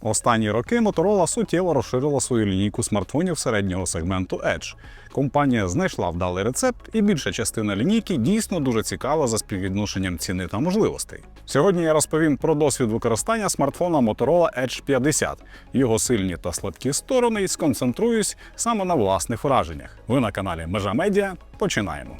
Останні роки Motorola суттєво розширила свою лінійку смартфонів середнього сегменту Edge. Компанія знайшла вдалий рецепт, і більша частина лінійки дійсно дуже цікава за співвідношенням ціни та можливостей. Сьогодні я розповім про досвід використання смартфона Motorola Edge 50, його сильні та слабкі сторони і сконцентруюсь саме на власних враженнях. Ви на каналі Межа Медіа. Починаємо.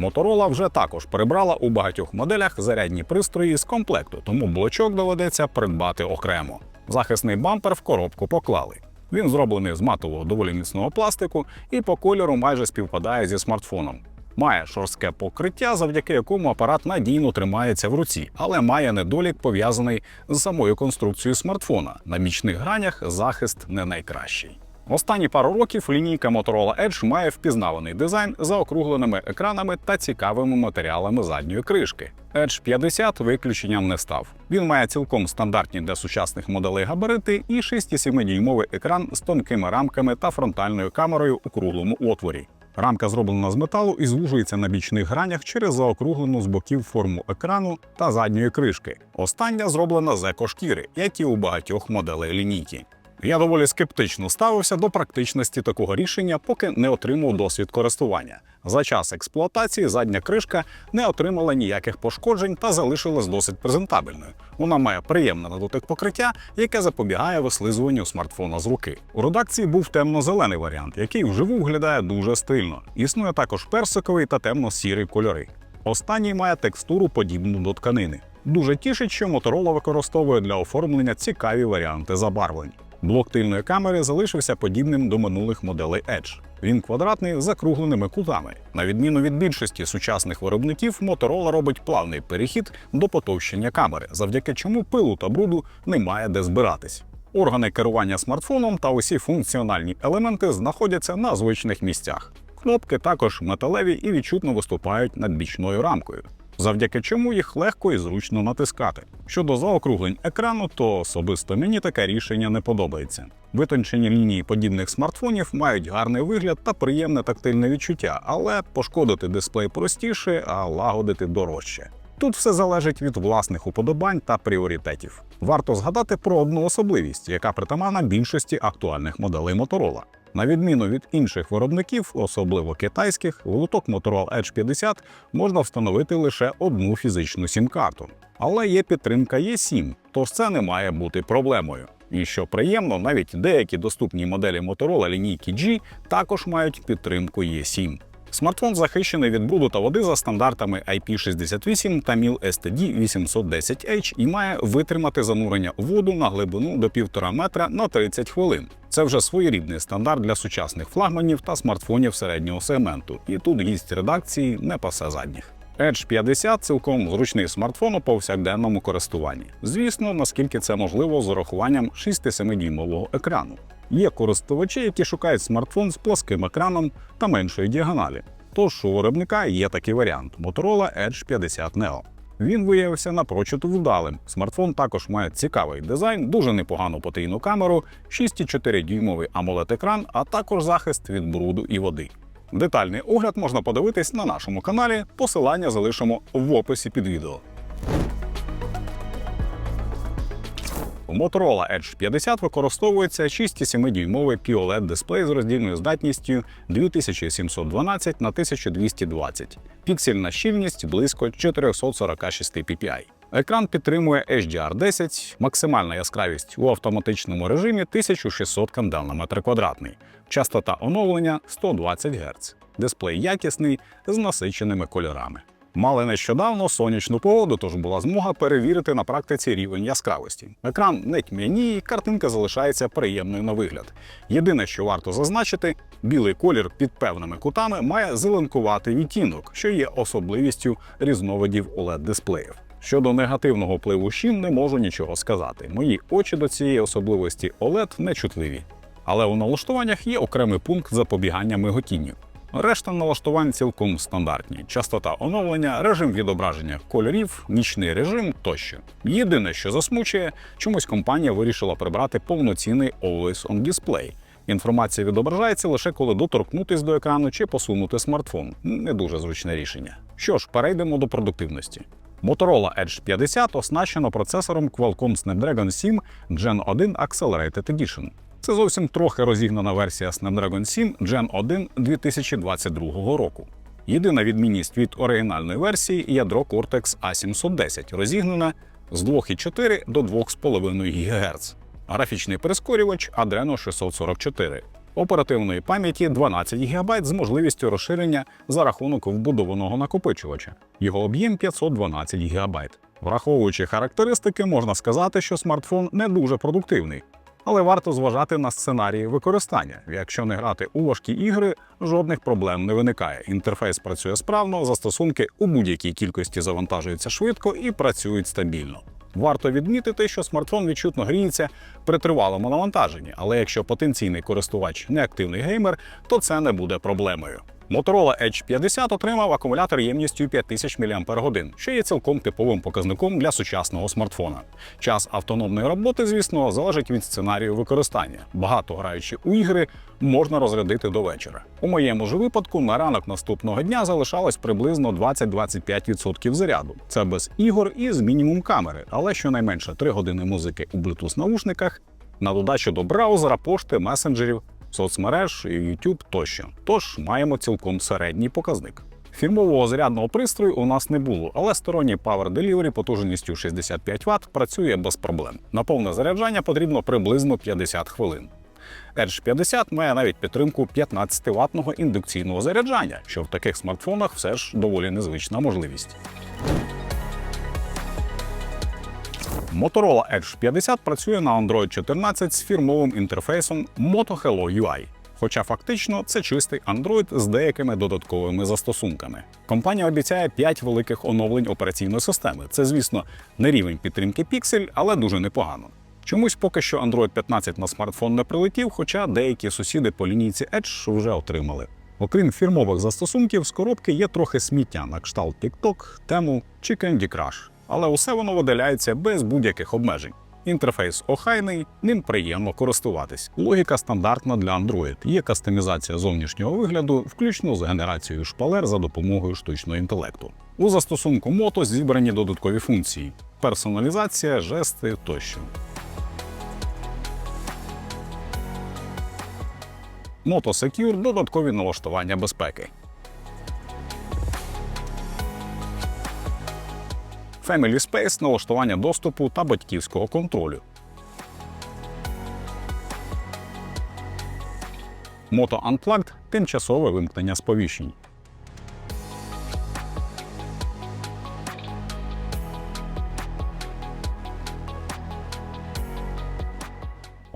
Моторола вже також прибрала у багатьох моделях зарядні пристрої з комплекту, тому блочок доведеться придбати окремо. Захисний бампер в коробку поклали. Він зроблений з матового доволі міцного пластику і по кольору майже співпадає зі смартфоном. Має шорстке покриття, завдяки якому апарат надійно тримається в руці, але має недолік пов'язаний з самою конструкцією смартфона. На бічних гранях захист не найкращий. Останні пару років лінійка Motorola Edge має впізнаваний дизайн за округленими екранами та цікавими матеріалами задньої кришки. Edge 50 виключенням не став. Він має цілком стандартні для сучасних моделей габарити і 6,7-дюймовий екран з тонкими рамками та фронтальною камерою у круглому отворі. Рамка зроблена з металу і звужується на бічних гранях через заокруглену з боків форму екрану та задньої кришки. Остання зроблена з екошкіри, як і у багатьох моделей лінійки. Я доволі скептично ставився до практичності такого рішення, поки не отримав досвід користування. За час експлуатації задня кришка не отримала ніяких пошкоджень та залишилась досить презентабельною. Вона має приємне на дотик покриття, яке запобігає вислизуванню смартфона з руки. У редакції був темно-зелений варіант, який вживу виглядає дуже стильно. Існує також персиковий та темно-сірий кольори. Останній має текстуру подібну до тканини. Дуже тішить, що Motorola використовує для оформлення цікаві варіанти забарвлень. Блок тильної камери залишився подібним до минулих моделей Edge. Він квадратний з закругленими кутами. На відміну від більшості сучасних виробників, Motorola робить плавний перехід до потовщення камери, завдяки чому пилу та бруду немає де збиратись. Органи керування смартфоном та усі функціональні елементи знаходяться на звичних місцях. Кнопки також металеві і відчутно виступають над бічною рамкою завдяки чому їх легко і зручно натискати. Щодо заокруглень екрану, то особисто мені таке рішення не подобається. Витончені лінії подібних смартфонів мають гарний вигляд та приємне тактильне відчуття, але пошкодити дисплей простіше, а лагодити дорожче. Тут все залежить від власних уподобань та пріоритетів. Варто згадати про одну особливість, яка притаманна більшості актуальних моделей Motorola. На відміну від інших виробників, особливо китайських, в лоток Motorola Edge 50 можна встановити лише одну фізичну сім-карту. Але є підтримка E7, тож це не має бути проблемою. І що приємно, навіть деякі доступні моделі Motorola лінійки G також мають підтримку E7. Смартфон захищений від бруду та води за стандартами IP68 та MIL STD 810H і має витримати занурення у воду на глибину до 1,5 метра на 30 хвилин. Це вже своєрідний стандарт для сучасних флагманів та смартфонів середнього сегменту, і тут гість редакції не пасе задніх. Edge 50 цілком зручний смартфон у повсякденному користуванні. Звісно, наскільки це можливо з урахуванням 6-7-дюймового екрану. Є користувачі, які шукають смартфон з плоским екраном та меншої діагоналі. Тож у виробника є такий варіант Motorola Edge 50 Neo. Він виявився напрочуд вдалим. Смартфон також має цікавий дизайн, дуже непогану потрійну камеру, 6,4 дюймовий amoled екран а також захист від бруду і води. Детальний огляд можна подивитись на нашому каналі. Посилання залишимо в описі під відео. Motorola Edge 50 використовується 6,7-дюймовий QLED дисплей з роздільною здатністю 2712 на 1220, піксельна щільність близько 446 ppi. Екран підтримує HDR10, максимальна яскравість у автоматичному режимі 1600 кандел на метр квадратний, частота оновлення 120 Гц. Дисплей якісний з насиченими кольорами. Мали нещодавно сонячну погоду, тож була змога перевірити на практиці рівень яскравості. Екран не тьмяніє, картинка залишається приємною на вигляд. Єдине, що варто зазначити, білий колір під певними кутами має зеленкуватий відтінок, що є особливістю різновидів oled дисплеїв. Щодо негативного впливу щін не можу нічого сказати. Мої очі до цієї особливості OLED нечутливі. Але у налаштуваннях є окремий пункт запобігання миготінню. Решта налаштувань цілком стандартні: частота оновлення, режим відображення кольорів, нічний режим тощо. Єдине, що засмучує, чомусь компанія вирішила прибрати повноцінний Always On Display. Інформація відображається лише коли доторкнутись до екрану чи посунути смартфон. Не дуже зручне рішення. Що ж, перейдемо до продуктивності. Motorola Edge 50 оснащено процесором Qualcomm Snapdragon 7 Gen 1 Accelerated Edition. Це зовсім трохи розігнана версія Snapdragon 7 Gen 1 2022 року. Єдина відмінність від оригінальної версії ядро Cortex A710, розігнане з 2,4 до 2,5 ГГц. Графічний прискорювач Adreno 644. Оперативної пам'яті 12 ГБ з можливістю розширення за рахунок вбудованого накопичувача. Його об'єм 512 ГБ. Враховуючи характеристики, можна сказати, що смартфон не дуже продуктивний. Але варто зважати на сценарії використання. Якщо не грати у важкі ігри, жодних проблем не виникає. Інтерфейс працює справно, застосунки у будь-якій кількості завантажуються швидко і працюють стабільно. Варто відмітити, що смартфон відчутно гріється при тривалому навантаженні, але якщо потенційний користувач не активний геймер, то це не буде проблемою. Motorola Edge 50 отримав акумулятор ємністю 5000 мАч, що є цілком типовим показником для сучасного смартфона. Час автономної роботи, звісно, залежить від сценарію використання. Багато граючи у ігри можна розрядити до вечора. У моєму ж випадку на ранок наступного дня залишалось приблизно 20-25% заряду. Це без ігор і з мінімум камери, але щонайменше 3 години музики у Bluetooth наушниках на додачу до браузера, пошти, месенджерів, соцмереж, YouTube тощо. Тож маємо цілком середній показник. Фірмового зарядного пристрою у нас не було, але сторонній Power Delivery потужністю 65 Вт працює без проблем. На повне заряджання потрібно приблизно 50 хвилин. Edge 50 має навіть підтримку 15-ваттного індукційного заряджання, що в таких смартфонах все ж доволі незвична можливість. Motorola Edge 50 працює на Android 14 з фірмовим інтерфейсом Moto Hello UI. Хоча фактично це чистий Android з деякими додатковими застосунками. Компанія обіцяє 5 великих оновлень операційної системи. Це, звісно, не рівень підтримки Pixel, але дуже непогано. Чомусь поки що Android 15 на смартфон не прилетів, хоча деякі сусіди по лінійці Edge вже отримали. Окрім фірмових застосунків, з коробки є трохи сміття на кшталт TikTok, тему чи Candy Crush. Але усе воно видаляється без будь-яких обмежень. Інтерфейс охайний, ним приємно користуватись. Логіка стандартна для Android. Є кастомізація зовнішнього вигляду, включно з генерацією шпалер за допомогою штучного інтелекту. У застосунку Moto зібрані додаткові функції: персоналізація, жести тощо. Moto Secure – додаткові налаштування безпеки. Family Space – налаштування доступу та батьківського контролю. Moto Unplugged – тимчасове вимкнення сповіщень.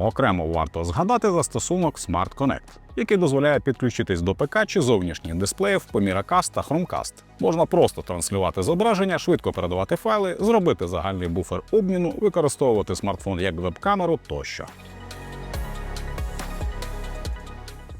Окремо варто згадати застосунок Smart Connect, який дозволяє підключитись до ПК чи зовнішніх дисплеїв по Miracast та Chromecast. Можна просто транслювати зображення, швидко передавати файли, зробити загальний буфер обміну, використовувати смартфон як веб-камеру тощо.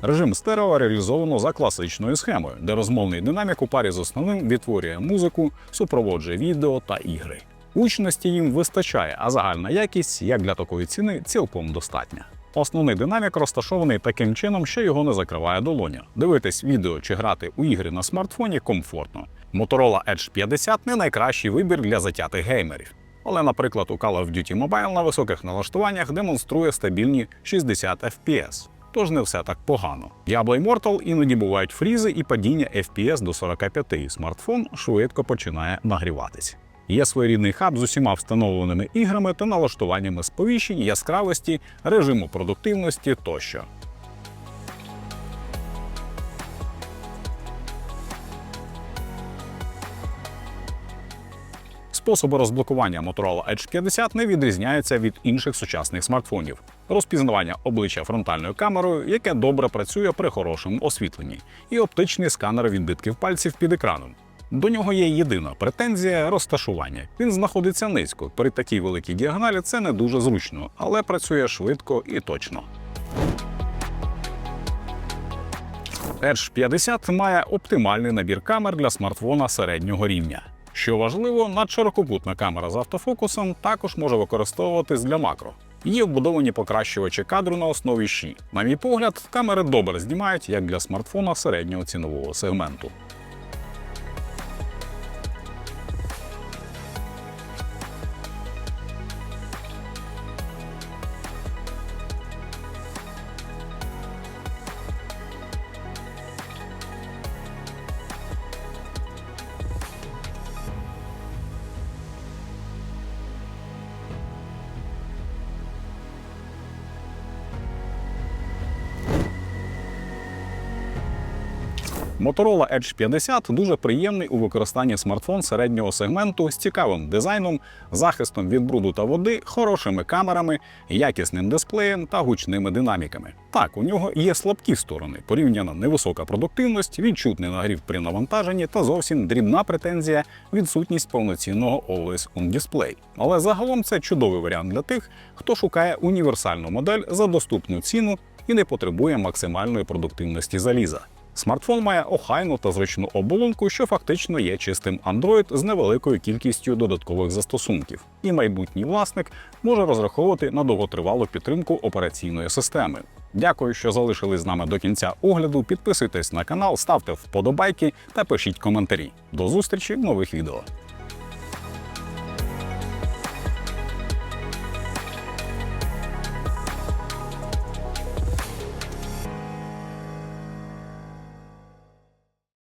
Режим стерео реалізовано за класичною схемою, де розмовний динамік у парі з основним відтворює музику, супроводжує відео та ігри. Гучності їм вистачає, а загальна якість, як для такої ціни, цілком достатня. Основний динамік розташований таким чином, що його не закриває долоня. Дивитись відео чи грати у ігри на смартфоні комфортно. Motorola Edge 50 не найкращий вибір для затятих геймерів. Але, наприклад, у Call of Duty Mobile на високих налаштуваннях демонструє стабільні 60 FPS. Тож не все так погано. Diablo Immortal іноді бувають фрізи і падіння FPS до 45, і смартфон швидко починає нагріватись. Є своєрідний хаб з усіма встановленими іграми та налаштуваннями сповіщень, яскравості, режиму продуктивності тощо. Способи розблокування Motorola Edge 50 не відрізняються від інших сучасних смартфонів. Розпізнавання обличчя фронтальною камерою, яке добре працює при хорошому освітленні, і оптичний сканер відбитків пальців під екраном. До нього є єдина претензія розташування. Він знаходиться низько. При такій великій діагоналі це не дуже зручно, але працює швидко і точно. Edge 50 має оптимальний набір камер для смартфона середнього рівня. Що важливо, надширокопутна камера з автофокусом також може використовуватись для макро. Є вбудовані покращувачі кадру на основі Qi. На мій погляд, камери добре знімають як для смартфона середнього цінового сегменту. Motorola Edge 50 дуже приємний у використанні смартфон середнього сегменту з цікавим дизайном, захистом від бруду та води, хорошими камерами, якісним дисплеєм та гучними динаміками. Так, у нього є слабкі сторони, порівняно невисока продуктивність, відчутний нагрів при навантаженні та зовсім дрібна претензія відсутність повноцінного Always On Display. Але загалом це чудовий варіант для тих, хто шукає універсальну модель за доступну ціну і не потребує максимальної продуктивності заліза. Смартфон має охайну та зручну оболонку, що фактично є чистим Android з невеликою кількістю додаткових застосунків, і майбутній власник може розраховувати на довготривалу підтримку операційної системи. Дякую, що залишились з нами до кінця огляду. Підписуйтесь на канал, ставте вподобайки та пишіть коментарі. До зустрічі в нових відео.